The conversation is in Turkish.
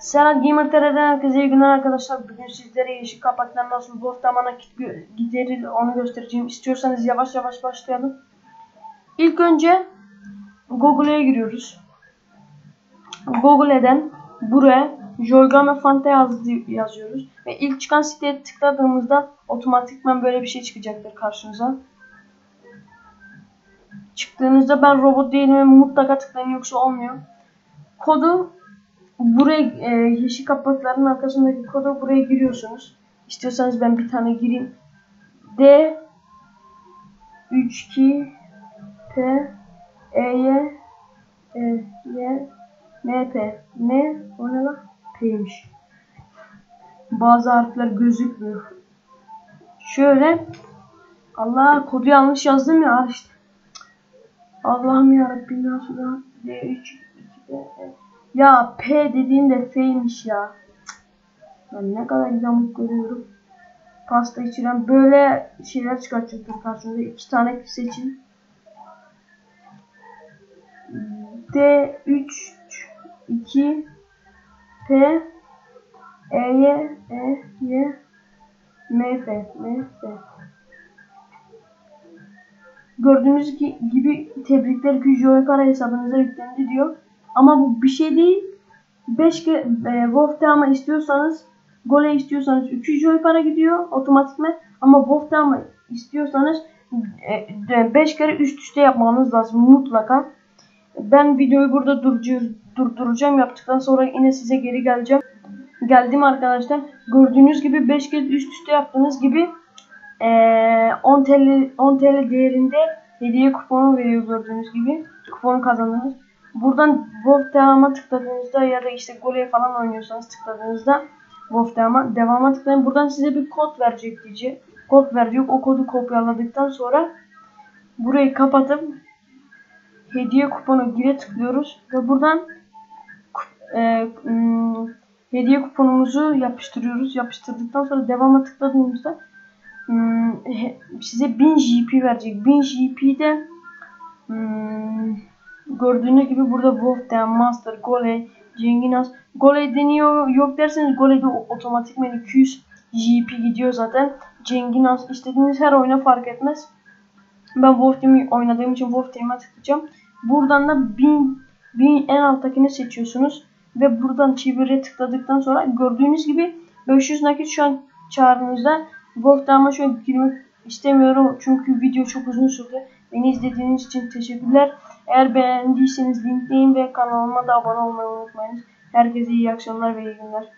Serhat Gamer TR'den herkese iyi günler arkadaşlar. Bugün sizlere yeşil kapaktan nasıl nakit gö- giderilir onu göstereceğim. İstiyorsanız yavaş yavaş başlayalım. İlk önce Google'a giriyoruz. Google'den buraya Joygame Fanta yazdı, yazıyoruz. Ve ilk çıkan siteye tıkladığımızda otomatikman böyle bir şey çıkacaktır karşınıza. Çıktığınızda ben robot değilim ve mutlaka tıklayın yoksa olmuyor. Kodu buraya e, yeşil kapakların arkasındaki kodu buraya giriyorsunuz. İstiyorsanız ben bir tane gireyim. D 32 P E Y E Y M P M o ne lan? P'ymiş. Bazı harfler gözükmüyor. Şöyle Allah kodu yanlış yazdım ya işte. Allah'ım yarabbim nasıl da D3 2 P E ya P dediğinde F'ymiş ya. Ben ne kadar yamuk görüyorum. Pasta içiren böyle şeyler çıkartacaktır karşınıza. iki tane seçin. D3 2 P E Y E Y M F M F Gördüğünüz gibi tebrikler Güjoy Kara hesabınıza yüklendi diyor. Ama bu bir şey değil. 5 kere e, Wolf Dama istiyorsanız gole istiyorsanız 300 joy para gidiyor otomatikman. Ama Wolf Dama istiyorsanız 5 e, kere üst üste yapmanız lazım mutlaka. Ben videoyu burada durduracağım. Yaptıktan sonra yine size geri geleceğim. Geldim arkadaşlar. Gördüğünüz gibi 5 kez üst üste yaptığınız gibi e, 10 TL 10 TL değerinde hediye kuponu veriyor gördüğünüz gibi. Kuponu kazandınız. Buradan Wolf devama tıkladığınızda ya da işte gole falan oynuyorsanız tıkladığınızda Wolf devama, devama tıklayın. Buradan size bir kod verecek diyecek. Kod verecek. O kodu kopyaladıktan sonra burayı kapatıp hediye kuponu gire tıklıyoruz ve buradan e, hmm, hediye kuponumuzu yapıştırıyoruz. Yapıştırdıktan sonra devama tıkladığımızda hmm, size 1000 JP verecek. 1000 JP'de hmm, Gördüğünüz gibi burada Wolf'ten, Master, Gole, Cenginas. Gole deniyor yok derseniz Gole'de otomatikman 200 GP gidiyor zaten. Cenginas istediğiniz her oyuna fark etmez. Ben Wolf Team'i oynadığım için Wolf Team'e tıklayacağım. Buradan da 1000, 1000 en alttakini seçiyorsunuz. Ve buradan çevire tıkladıktan sonra gördüğünüz gibi 500 nakit şu an çağrınızda. Wolf Team'a şu an girmek istemiyorum çünkü video çok uzun sürdü. Beni izlediğiniz için teşekkürler. Eğer beğendiyseniz linkleyin ve kanalıma da abone olmayı unutmayınız. Herkese iyi akşamlar ve iyi günler.